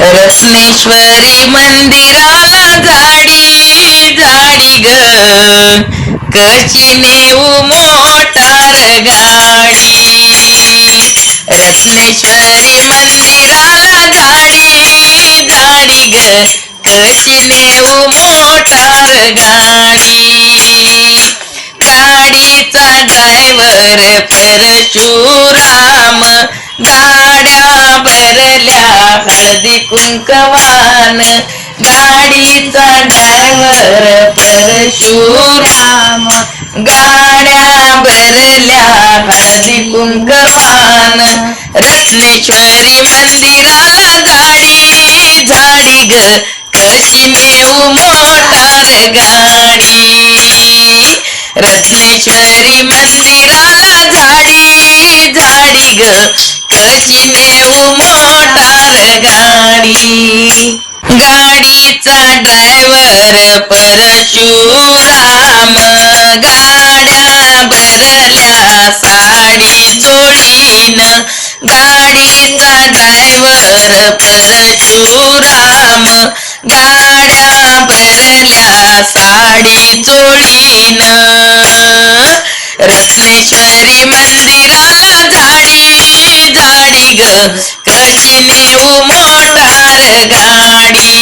रत्नेश्वरी मंदिराला झाडी झाडी ग. कशी नेऊ मोटार गाडी. रत्नेश्वरी मंदिराला झाडी झाडी ग. कशी नेऊ मोटार गाडी. गाडीचा ड्रायव्हर परशुराम गाड्या भरल्या हळदी कुंकवान गाडीचा ड्रायव्हर परशुराम. गाड्या भरल्या हळदी कुंकवान रत्नेश्वरी मंदिराला झाडी झाडी ग कशी नेऊ मोटार गाडी. रत्नेश्वरी मंदिराला झाडी झाडी ग कशी नेऊ मोटार गाडी. गाडीचा ड्रायव्हर परशुराम. गाड्या भरल्या साडी चोळीन गाडीचा ड्रायव्हर परशुराम. गाड्या भरल्या साडी चोळीन रत्नेश्वरी मंदिराला झाडी झाडी ग. कशी नेऊ गाडी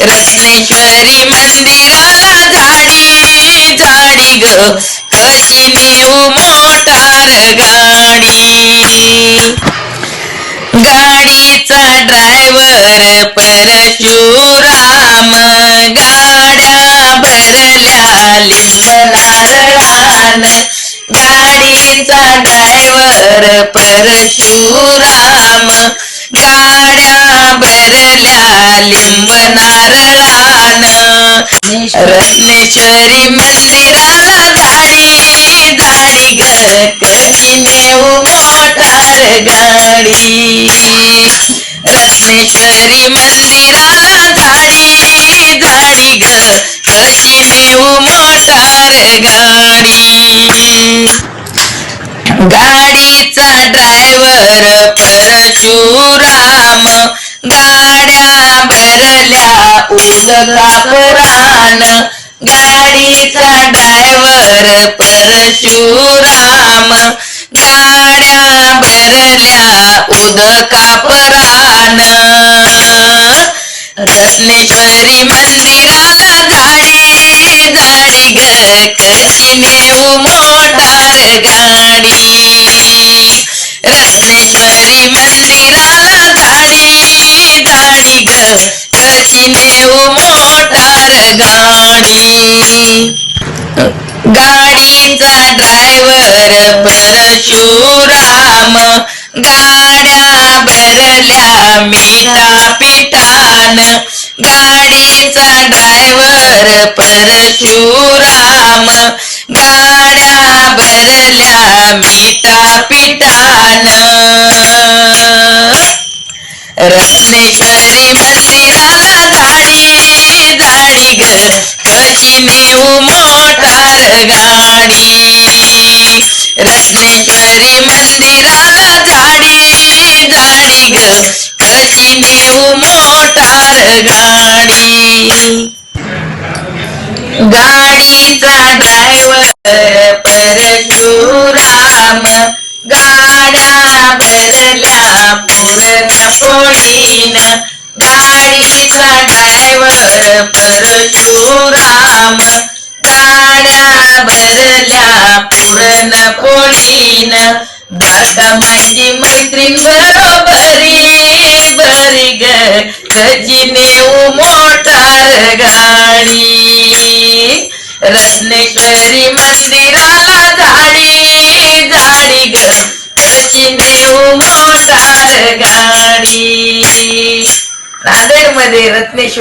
रत्नेश्वरी मंदिराला झाडी झाडी ग कशी नेऊ मोटार गाडी. गाडीचा ड्रायव्हर परशुराम गाड्या भरल्या लिंब गाडीचा ड्रायव्हर परशुराम रत्नेश्वरी मंदिराला झाडी झाडी ग कशी नेऊ हो मोटार गाडी. रत्नेश्वरी मंदिराला झाडी झाडी ग कशी नेऊ हो मोटार गाडी. गाडीचा ड्रायव्हर परशुराम गाड्या भरल्या भगवान गाडीचा डायव्हर परशुराम. गाड्या भरल्या उदकापुराण रत्नेश्वरी मंदिराला झाडी झाडी ग कशी नेऊ मोटार गाडी. रत्नेश्वरी मंदिराला झाडी झाडी ग कशी नेऊ मोटार गाडी परशुराम गाड्या भरल्या मिठा पिठान. गाडीचा ड्रायव्हर परशुराम गाड्या भरल्या मिठा पिठान. रत्नेश्वरी गाडी. गाडीचा ड्रायव्हर परशुराम. गाड्या भरल्या पूर्ण पोळीन. गाडीचा ड्रायव्हर परशुराम. गाड्या भरल्या पूर्ण पोळीन. दाट माझी मैत्रीण बरोबरी बरी ग कशी मोटार गाडी. रत्नेश्वरी मंदिराला झाडी झाडी ग. कशी मोटार गाडी. नांदेडमध्ये रत्नेश्वर